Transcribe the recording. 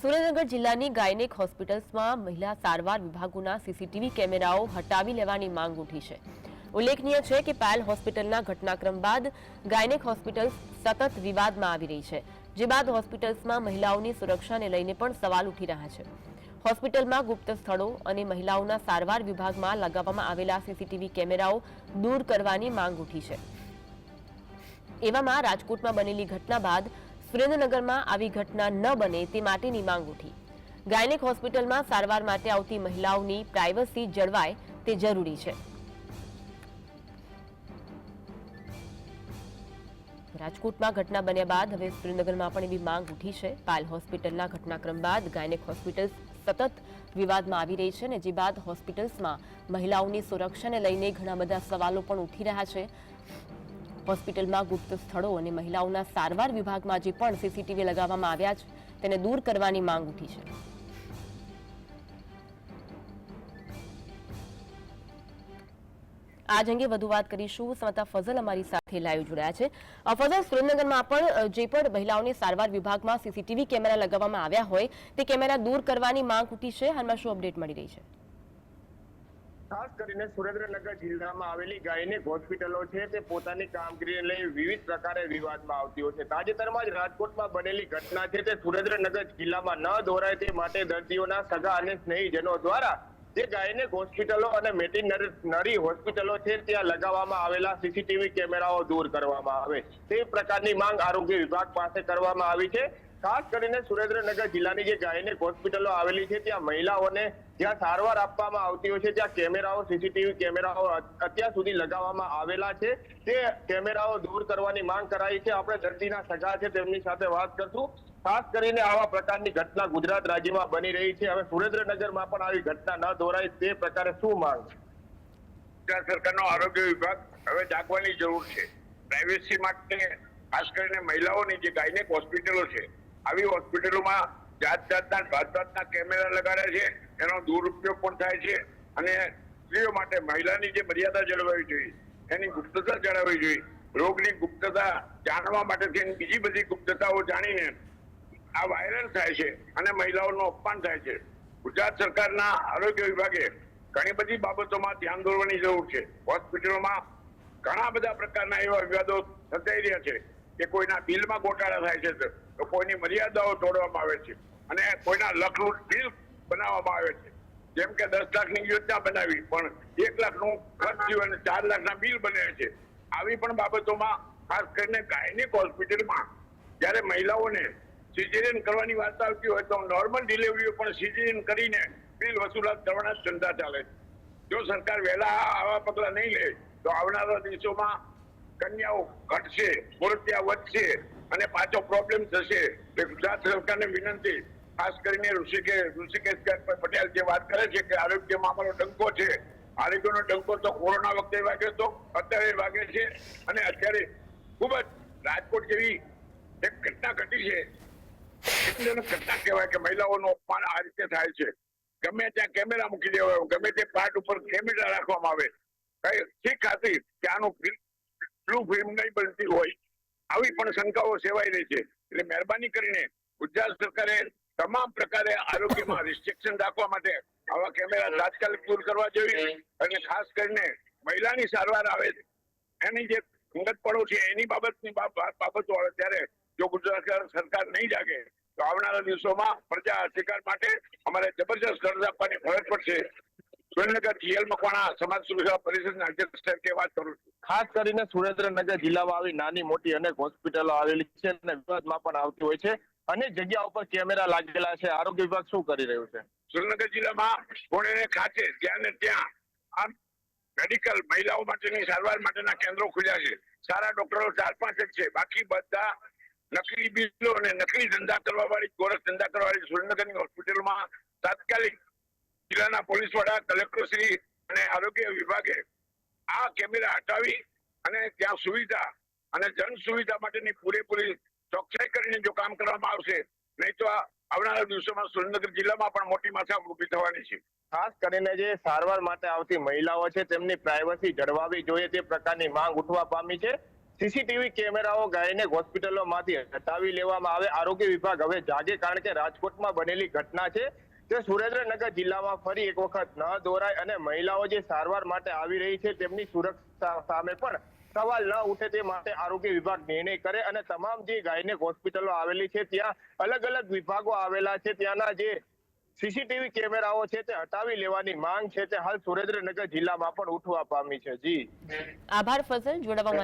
સુરેન્દ્રનગર જિલ્લાની ગાયનેક હોસ્પિટલ્સમાં મહિલા સારવાર વિભાગોના સીસીટીવી કેમેરાઓ હટાવી લેવાની માંગ ઉઠી છે. ઉલ્લેખનીય છે કે પાયલ હોસ્પિટલના ઘટનાક્રમ બાદ ગાયનેક હોસ્પિટલ્સ સતત વિવાદમાં આવી રહી છે, જે બાદ હોસ્પિટલ્સમાં મહિલાઓની સુરક્ષાને લઈને પણ સવાલ ઉઠી રહ્યા છે. હોસ્પિટલમાં ગુપ્ત સ્થળો અને મહિલાઓના સારવાર વિભાગમાં લગાવવામાં આવેલા સીસીટીવી કેમેરાઓ દૂર કરવાની માંગ ઉઠી છે. એવામાં રાજકોટમાં બનેલી ઘટના બાદ સુરેન્દ્રનગરમાં આવી ઘટના ન બને તે માટેની માંગ ઉઠી. ગાયનેક હોસ્પિટલમાં સારવાર માટે આવતી મહિલાઓની પ્રાઇવસી જળવાય તે જરૂરી છે. રાજકોટમાં ઘટના બન્યા બાદ હવે સુરેન્દ્રનગરમાં પણ એવી માંગ ઉઠી છે. પાલ હોસ્પિટલના ઘટનાક્રમ બાદ ગાયનેક હોસ્પિટલ સતત વિવાદમાં આવી રહી છે ને જે બાદ હોસ્પિટલ્સમાં મહિલાઓની સુરક્ષાને લઈને ઘણા બધા સવાલો પણ ઉઠી રહ્યા છે. હોસ્પિટલમાં ગુપ્ત સ્થળો અને મહિલાઓના સારવાર વિભાગમાં જે પણ સીસીટીવી લગાવવામાં આવ્યા છે, તેને દૂર કરવાની માંગ ઉઠી છે. આજ અંગે વધુ વાત કરીશું. સમતા ફઝલ અમારી સાથે લાઈવ જોડાયા છે. ફઝલ, સુરેન્દ્રનગરમાં પણ જે પણ મહિલાઓને સારવાર વિભાગમાં સીસીટીવી કેમેરા લગાવવામાં આવ્યા હોય, તે કેમેરા દૂર કરવાની માંગ ઉઠી છે. હાલમાં શું અપડેટ મળી રહી છે? ખાસ કરીને સુરેન્દ્રનગર જિલ્લામાં આવેલી ગાયનેક હોસ્પિટલો છે, તે પોતાની કામગીરીને લઈ વિવિધ પ્રકારે વિવાદમાં આવતી હોય છે. તાજેતરમાં જ રાજકોટમાં બનેલી ઘટના છે, તે સુરેન્દ્રનગર જિલ્લામાં ન દોહરાય તે માટે દર્દીઓના સગા અને સ્નેહીજનો દ્વારા જે ગાયનેક હોસ્પિટલો અને મેટિનરી હોસ્પિટલો છે, ત્યાં લગાવવામાં આવેલા સીસીટીવી કેમેરાઓ દૂર કરવામાં આવે. તે પ્રકારની માંગ આરોગ્ય વિભાગ પાસે કરવામાં આવી છે. ખાસ કરીને સુરેન્દ્રનગર જિલ્લાની જે ગાયનેક હોસ્પિટલો આવેલી છે, ત્યાં મહિલાઓને જ્યાં સારવાર આપવામાં આવતી હોય છે, ત્યાં કેમેરાઓ, સીસીટીવી કેમેરાઓ અત્યાર સુધી લગાવવામાં આવેલા છે. તે કેમેરાઓ દૂર કરવાની માંગ કરાઈ છે. આપણે દર્દીના સગા છે, તેમની સાથે વાત કરશું. ખાસ કરીને આવા પ્રકારની ઘટના ગુજરાત રાજ્યમાં બની રહી છે. હવે સુરેન્દ્રનગરમાં પણ આવી ઘટના ન દોરાય તે પ્રકારે શું માંગ? ગુજરાત સરકારનો આરોગ્ય વિભાગ હવે જાગવાની જરૂર છે. પ્રાઇવેસી માટે ખાસ કરીને મહિલાઓની જે ગાયનેક હોસ્પિટલો છે આવી હોસ્પિટલોમાં જાત જાતના જાત જાતના કેમેરા લગાડ્યા છે, એનો દુરુપયોગ પણ થાય છે અને સ્ત્રીઓ માટે મહિલાની જે મર્યાદા જળવાવી જોઈએ, એની ગુપ્તતા જળવાવી જોઈએ, રોગની ગુપ્તતા જાણવા માટે થઈને બીજી બધી ગુપ્તતાઓ જાણીને આ વાયરલ થાય છે અને મહિલાઓનું અપમાન થાય છે. ગુજરાત સરકારના આરોગ્ય વિભાગે ઘણી બધી બાબતોમાં ધ્યાન દોરવાની જરૂર છે. હોસ્પિટલોમાં ઘણા બધા પ્રકારના એવા વિવાદો સર્જાઈ રહ્યા છે. કે કોઈના બિલમાં ગોટાળા થાય છે તો કોઈની મર્યાદાઓ તોડવામાં આવે છે અને કોઈના લખનું બિલ બનાવવામાં આવે છે. જેમ કે દસ લાખની યોજના બનાવી, પણ એક લાખનું ખર્ચ થયું અને ચાર લાખના બિલ બને છે. આવી પણ બાબતોમાં ખાસ કરીને ગાયનિક હોસ્પિટલમાં જ્યારે મહિલાઓને સિઝેરિયન કરવાની વાત આવતી હોય તો નોર્મલ ડિલિવરીઓ પણ સિઝેરિયન કરીને બિલ વસૂલાત કરવાના ધંધા ચાલે છે. જો સરકાર વહેલા આવા પગલાં નહીં લે, તો આવનારા દિવસોમાં કન્યાઓ ઘટશે મૂર્તિયા વધશે અને પાછો પ્રોબ્લેમ થશે. ગુજરાત સરકારને વિનંતી, ખાસ કરીને ઋષિકેશ ઋષિકેશ પટેલ જે વાત કરે છે કે આરોગ્યમાં અમારો ડંકો છે. આરોગ્યનો ડંકો તો કોરોના વખતે વાગ્યો તો અત્યારે વાગે છે અને અત્યારે ખૂબ જ રાજકોટ જેવી એક ઘટના ઘટી છે. ઘટના કહેવાય કે મહિલાઓનું અપમાન આ રીતે થાય છે. ગમે ત્યાં કેમેરા મૂકી દેવાય ગમે તે પાર્ટ ઉપર કેમેરા રાખવામાં આવે. કઈ ઠીક કે આનું બ્લુ ફિલ્મ નહીં બનતી હોય, આવી પણ શંકાઓ સેવાઈ રહી છે. એટલે મહેરબાની કરીને ગુજરાત સરકારે તમામ પ્રકારે આરોગ્યમાં રિસ્ટ્રિક્શન રાખવા માટે આવા કેમેરા તાત્કાલિક દૂર કરવા જોઈએ અને ખાસ કરીને મહિલાની સારવાર આવે છે. એની જે અંગત પડો છે, એની બાબતની બાબતો આવે ત્યારે જો ગુજરાત સરકાર નહીં જાગે, તો આવનારા દિવસોમાં પ્રજા અધિકાર માટે અમારે જબરજસ્ત ગરજ આપવાની ફરજ પડશે. સુરેન્દ્રનગર જીએલ મકવાણા સમાજ સુરક્ષા પરિષદના અધ્યક્ષ તરીકે વાત કરું છું. ખાસ કરીને સુરેન્દ્રનગર જિલ્લામાં આવી નાની, મોટી અનેક હોસ્પિટલો આવેલી છે અને વિવાદમાં પણ આવતી હોય છે. અનેક જગ્યા ઉપર કેમેરા લાગેલા છે. આરોગ્ય વિભાગ શું કરી રહ્યું છે? સુરેન્દ્રનગર જિલ્લામાં પુણે ખાતે ત્યાં ને ત્યાં મેડિકલ મહિલાઓ માટેની, સારવાર માટેના કેન્દ્રો ખુલ્યા છે. સારા ડોક્ટરો ચાર પાંચ જ છે. બાકી બધા નકલી બિલો અને નકલી ધંધા કરવા વાળી ગોરખ ધંધા કરવા વાળી સુરેન્દ્રનગરની હોસ્પિટલમાં તાત્કાલિક જિલ્લાના પોલીસ વડા કલેક્ટર શ્રી અને આરોગ્ય વિભાગે આ કેમેરા હટાવી અને ત્યાં સુવિધા અને જન સુવિધા માટેની પૂરેપૂરી ચોકસાઈ કરીને જો કામ કરવામાં આવશે, નહીં તો આવનારા દિવસોમાં સુરેન્દ્રનગર જિલ્લામાં પણ મોટી માથાકૂટ ઊભી થવાની છે. ખાસ કરીને જે સારવાર માટે આવતી મહિલાઓ છે, તેમની પ્રાઇવસી જળવાવી જોઈએ તે પ્રકારની માંગ ઉઠવા પામી છે. સીસીટીવી કેમેરાઓ ગાયનેક હોસ્પિટલોમાંથી હટાવી લેવામાં આવે. આરોગ્ય વિભાગ હવે જાગે કારણ કે રાજકોટમાં બનેલી ઘટના છે. તે સુરેન્દ્રનગર જિલ્લામાં ફરી એક વખત ન દોરાય અને મહિલાઓ જે સારવાર માટે આવી રહી છે તેમની સુરક્ષા સામે પણ સવાલ ન ઉઠે તે માટે આરોગ્ય વિભાગ નિર્ણય કરે અને તમામ જે ગાયનેક હોસ્પિટલો આવેલી છે, ત્યાં અલગ અલગ વિભાગો આવેલા છે, ત્યાંના જે સીસીટીવી કેમેરાઓ છે તે હટાવી લેવાની માંગ છે તે હાલ સુરેન્દ્રનગર જિલ્લામાં પણ ઉઠવા પામી છે. જી. આભાર ફસલ જોડાવા